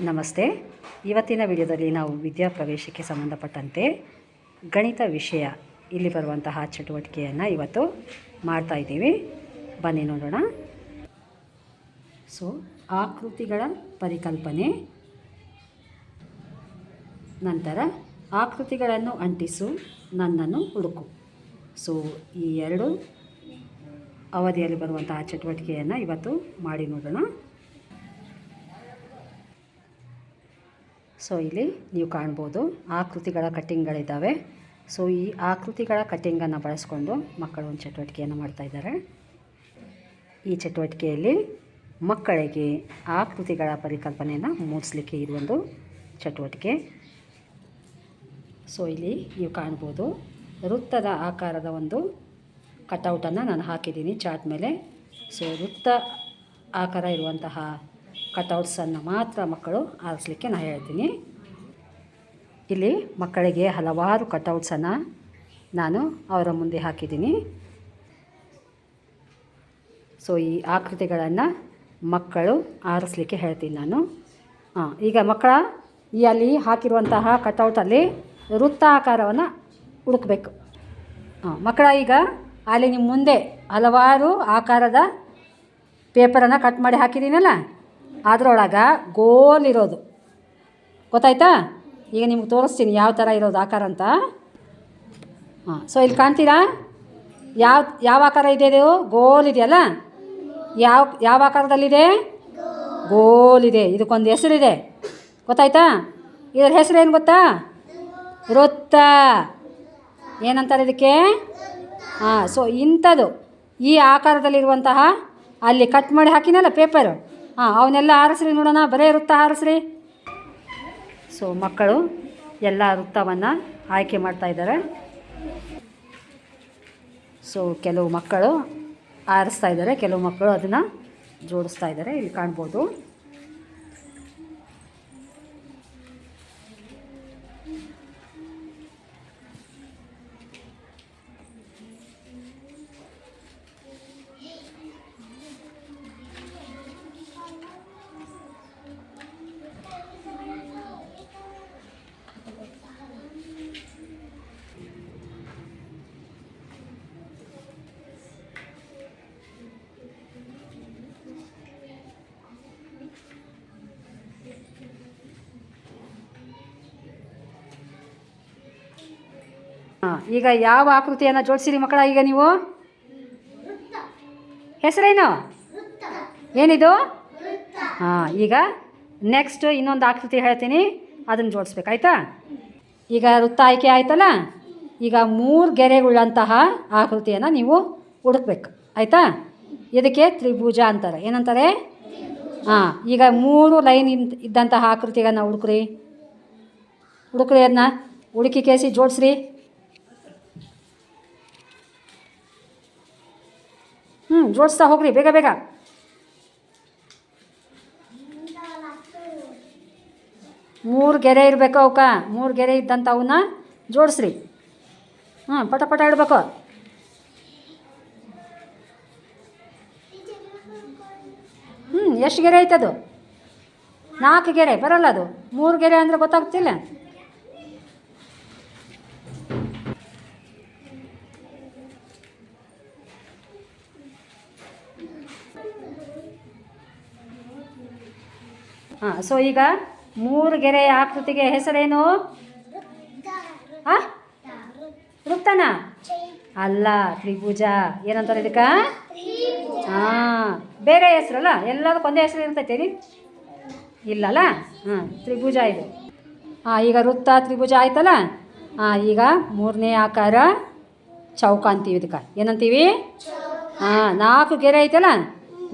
ನಮಸ್ತೆ. ಇವತ್ತಿನ ವಿಡಿಯೋದಲ್ಲಿ ನಾವು ವಿದ್ಯಾಪ್ರವೇಶಕ್ಕೆ ಸಂಬಂಧಪಟ್ಟಂತೆ ಗಣಿತ ವಿಷಯ ಇಲ್ಲಿ ಬರುವಂತಹ ಚಟುವಟಿಕೆಯನ್ನು ಇವತ್ತು ಮಾಡ್ತಾ ಇದ್ದೀವಿ. ಬನ್ನಿ ನೋಡೋಣ. ಸೊ ಆಕೃತಿಗಳ ಪರಿಕಲ್ಪನೆ. ನಂತರ ಆಕೃತಿಗಳನ್ನು ಅಂಟಿಸು, ನನ್ನನ್ನು ಹುಡುಕು. ಸೊ ಈ ಎರಡು ಅವಧಿಯಲ್ಲಿ ಬರುವಂತಹ ಚಟುವಟಿಕೆಯನ್ನು ಇವತ್ತು ಮಾಡಿ ನೋಡೋಣ. ಸೊ ಇಲ್ಲಿ ನೀವು ಕಾಣ್ಬೋದು ಆಕೃತಿಗಳ ಕಟ್ಟಿಂಗ್ಗಳಿದ್ದಾವೆ. ಸೊ ಈ ಆಕೃತಿಗಳ ಕಟ್ಟಿಂಗನ್ನು ಬಳಸ್ಕೊಂಡು ಮಕ್ಕಳು ಒಂದು ಚಟುವಟಿಕೆಯನ್ನು ಮಾಡ್ತಾಯಿದ್ದಾರೆ ಈ ಚಟುವಟಿಕೆಯಲ್ಲಿ ಮಕ್ಕಳಿಗೆ ಆಕೃತಿಗಳ ಪರಿಕಲ್ಪನೆಯನ್ನು ಮೂಡಿಸ್ಲಿಕ್ಕೆ ಇದೊಂದು ಚಟುವಟಿಕೆ. ಸೊ ಇಲ್ಲಿ ನೀವು ಕಾಣ್ಬೋದು ವೃತ್ತದ ಆಕಾರದ ಒಂದು ಕಟೌಟನ್ನು ನಾನು ಹಾಕಿದ್ದೀನಿ ಚಾಟ್ ಮೇಲೆ. ಸೊ ವೃತ್ತ ಆಕಾರ ಇರುವಂತಹ ಕಟೌಟ್ಸನ್ನು ಮಾತ್ರ ಮಕ್ಕಳು ಆರಿಸ್ಲಿಕ್ಕೆ ನಾನು ಹೇಳ್ತೀನಿ. ಇಲ್ಲಿ ಮಕ್ಕಳಿಗೆ ಹಲವಾರು ಕಟೌಟ್ಸನ್ನು ನಾನು ಅವರ ಮುಂದೆ ಹಾಕಿದ್ದೀನಿ. ಸೊ ಈ ಆಕೃತಿಗಳನ್ನು ಮಕ್ಕಳು ಆರಿಸ್ಲಿಕ್ಕೆ ಹೇಳ್ತೀನಿ ನಾನು. ಹಾಂ ಈಗ ಮಕ್ಕಳ, ಈ ಅಲ್ಲಿ ಹಾಕಿರುವಂತಹ ಕಟೌಟಲ್ಲಿ ವೃತ್ತ ಆಕಾರವನ್ನು ಹುಡುಕಬೇಕು. ಹಾಂ ಮಕ್ಕಳ ಈಗ ಅಲ್ಲಿ ನಿಮ್ಮ ಮುಂದೆ ಹಲವಾರು ಆಕಾರದ ಪೇಪರನ್ನು ಕಟ್ ಮಾಡಿ ಹಾಕಿದ್ದೀನಲ್ಲ? ಅದರೊಳಗೆ ಗೋಲ್ ಇರೋದು ಗೊತ್ತಾಯ್ತಾ? ಈಗ ನಿಮ್ಗೆ ತೋರಿಸ್ತೀನಿ ಯಾವ ಥರ ಇರೋದು ಆಕಾರ ಅಂತ. ಹಾಂ ಸೊ ಇಲ್ಲಿ ಕಾಣ್ತೀರಾ? ಯಾವ ಯಾವ ಆಕಾರ ಇದೆ ಇದು? ಗೋಲ್ ಇದೆಯಲ್ಲ? ಯಾವ ಯಾವ ಆಕಾರದಲ್ಲಿದೆ? ಗೋಲ್ ಇದೆ. ಇದಕ್ಕೊಂದು ಹೆಸರಿದೆ. ಗೊತ್ತಾಯ್ತಾ? ಇದರ ಹೆಸರು ಏನು ಗೊತ್ತಾ? ವೃತ್ತ. ಏನಂತಾರೆ ಇದಕ್ಕೆ? ಹಾಂ ಸೊ ಇಂಥದ್ದು ಈ ಆಕಾರದಲ್ಲಿರುವಂತಹ ಅಲ್ಲಿ ಕಟ್ ಮಾಡಿ ಹಾಕಿನಲ್ಲ ಪೇಪರು ಹಾಂ, ಅವನ್ನೆಲ್ಲ ಆರಿಸ್ರಿ ನೋಡೋಣ, ಬರೇ ವೃತ್ತ ಆರಿಸ್ರಿ. ಸೊ ಮಕ್ಕಳು ಎಲ್ಲ ವೃತ್ತವನ್ನು ಆಯ್ಕೆ ಮಾಡ್ತಾ ಇದ್ದಾರೆ. ಸೊ ಕೆಲವು ಮಕ್ಕಳು ಆರಿಸ್ತಾ ಇದ್ದಾರೆ, ಕೆಲವು ಮಕ್ಕಳು ಅದನ್ನು ಜೋಡಿಸ್ತಾ ಇದ್ದಾರೆ, ಇಲ್ಲಿ ಕಾಣ್ಬೋದು. ಈಗ ಯಾವ ಆಕೃತಿಯನ್ನು ಜೋಡಿಸಿರಿ ಮಕ್ಕಳ, ಈಗ ನೀವು? ಹೆಸರೇನು? ಏನಿದು? ಹಾಂ, ಈಗ ನೆಕ್ಸ್ಟ್ ಇನ್ನೊಂದು ಆಕೃತಿ ಹೇಳ್ತೀನಿ, ಅದನ್ನು ಜೋಡಿಸ್ಬೇಕಾಯ್ತಾ ಈಗ ವೃತ್ತ ಆಯ್ಕೆ ಆಯ್ತಲ್ಲ? ಈಗ ಮೂರು ಗೆರೆಗುಳ್ಳಂತಹ ಆಕೃತಿಯನ್ನು ನೀವು ಹುಡುಕ್ಬೇಕು, ಆಯಿತಾ? ಇದಕ್ಕೆ ತ್ರಿಭುಜ ಅಂತಾರೆ, ಏನಂತಾರೆ? ಹಾಂ, ಈಗ ಮೂರು ಲೈನ್ ಇದ್ದಂತಹ ಆಕೃತಿಗಳನ್ನು ಹುಡುಕ್ರಿ. ಹುಡುಕ್ರಿ ಅದನ್ನ ಹುಡುಕಿ ಕೇಸಿ ಜೋಡಿಸ್ರಿ. ಹ್ಞೂ ಜೋಡಿಸ್ತಾ ಹೋಗ್ರಿ, ಬೇಗ ಬೇಗ. ಮೂರು ಗೆರೆ ಇರಬೇಕು ಅವಕ್ಕ, ಮೂರು ಗೆರೆ ಇದ್ದಂಥ ಅವನ್ನ ಜೋಡಿಸ್ರಿ. ಹ್ಞೂ ಪಟ ಪಟ ಇಡಬೇಕು ಹ್ಞೂ ಎಷ್ಟು ಗೆರೆ ಐತದು? ನಾಲ್ಕು ಗೆರೆ, ಬರಲ್ಲ ಅದು. ಮೂರು ಗೆರೆ ಅಂದರೆ ಗೊತ್ತಾಗ್ತಿಲ್ಲ. ಹಾಂ ಸೊ ಈಗ ಮೂರು ಗೆರೆಯ ಆಕೃತಿಗೆ ಹೆಸರೇನು? ಹಾಂ ವೃತ್ತನ? ಅಲ್ಲ ತ್ರಿಭುಜ. ಏನಂತಾರೆ ಇದಕ್ಕೆ? ಹಾಂ ಬೇರೆ ಹೆಸರಲ್ಲ ಎಲ್ಲದಕ್ಕೆ ಒಂದೇ ಹೆಸರು ಇರ್ತೈತೆ ಇಲ್ಲಲ್ಲ ಹಾಂ ತ್ರಿಭುಜ ಇದು. ಹಾಂ ಈಗ ವೃತ್ತ ತ್ರಿಭುಜ ಆಯ್ತಲ್ಲ? ಹಾಂ ಈಗ ಮೂರನೇ ಆಕಾರ ಚೌಕ ಅಂತೀವಿ ಇದಕ್ಕೆ. ಏನಂತೀವಿ? ಹಾಂ ನಾಲ್ಕು ಗೆರೆ ಐತಲ್ಲ?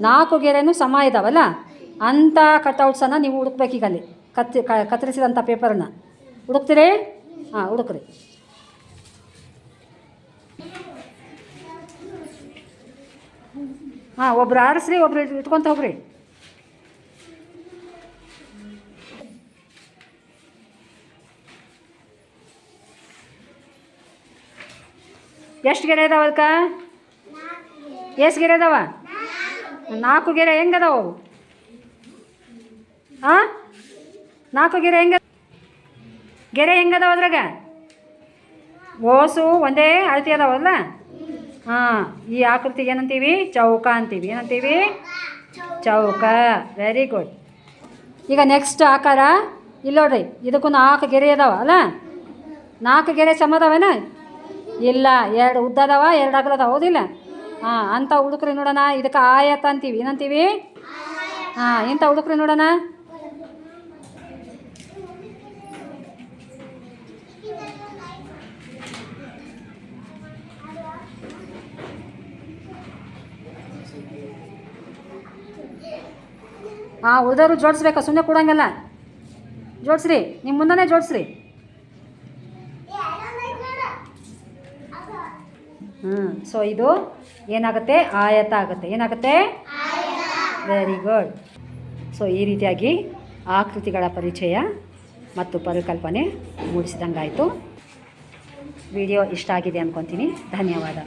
ನಾಲ್ಕು ಗೆರೆನೂ ಸಮ ಇದಾವಲ್ಲ? ಅಂಥ ಕಟ್ಔಟ್ಸನ್ನ ನೀವು ಹುಡುಕ್ಬೇಕೀಗ ಅಲ್ಲಿ ಕತ್ತಿ ಕತ್ತರಿಸಿದಂಥ ಪೇಪರನ್ನ ಹುಡುಕ್ತೀರಿ? ಹಾಂ, ಹುಡುಕ್ರಿ. ಹಾಂ, ಒಬ್ರು ಆರಿಸ್ರಿ, ಒಬ್ರು ಇಟ್ಕೊತ ಹೋಗ್ರಿ. ಎಷ್ಟು ಗೆರೆ ಇದಾವ ಅದಕ್ಕೆ ಎಷ್ಟು ಗೆರೆ ಇದಾವ ನಾಲ್ಕು. ಗೆರೆ ಹೆಂಗದಾವ ಹಾಂ ನಾಲ್ಕು ಗೆರೆ ಹೆಂಗ ಗೆರೆ ಹೆಂಗದಾವ ಅದ್ರಾಗ? ಓಸು ಒಂದೇ ಅಳತಿ ಅದಾವಲ್ಲ ಹಾಂ, ಈ ಆಕೃತಿಗೆ ಏನಂತೀವಿ? ಚೌಕ ಅಂತೀವಿ. ಏನಂತೀವಿ? ಚೌಕ. ವೆರಿ ಗುಡ್ ಈಗ ನೆಕ್ಸ್ಟ್ ಆಕಾರ. ಇಲ್ಲ ನೋಡ್ರಿ, ಇದಕ್ಕೂ ನಾಲ್ಕು ಗೆರೆ ಅದಾವ ಅಲ್ಲ? ನಾಲ್ಕು ಗೆರೆ ಸಮ ಅದಾವೇನ? ಇಲ್ಲ, ಎರಡು ಉದ್ದ ಅದಾವ, ಎರಡು ಅಗಲ ಅದಾವ, ಹೌದಿಲ್ಲ? ಹಾಂ ಅಂಥ ಹುಡುಕ್ರಿ ನೋಡೋಣ. ಇದಕ್ಕೆ ಆಯತ ಅಂತೀವಿ. ಏನಂತೀವಿ? ಹಾಂ ಇಂಥ ಹುಡುಕ್ರಿ ನೋಡೋಣ. ಹಾಂ ಉಳಿದವರು ಜೋಡಿಸ್ಬೇಕಾ ಸುಮ್ಮನೆ ಕೊಡೋಂಗಿಲ್ಲ. ಜೋಡಿಸ್ರಿ ನಿಮ್ಮ ಮುಂದನೇ ಜೋಡಿಸ್ರಿ. ಹ್ಞೂ ಸೊ ಇದು ಏನಾಗುತ್ತೆ? ಆಯತ ಆಗುತ್ತೆ. ಏನಾಗುತ್ತೆ? ವೆರಿ ಗುಡ್ ಸೊ ಈ ರೀತಿಯಾಗಿ ಆಕೃತಿಗಳ ಪರಿಚಯ ಮತ್ತು ಪರಿಕಲ್ಪನೆ ಮೂಡಿಸಿದಂಗಾಯಿತು. ವಿಡಿಯೋ ಇಷ್ಟ ಆಗಿದೆ ಅಂದ್ಕೊತೀನಿ ಧನ್ಯವಾದ.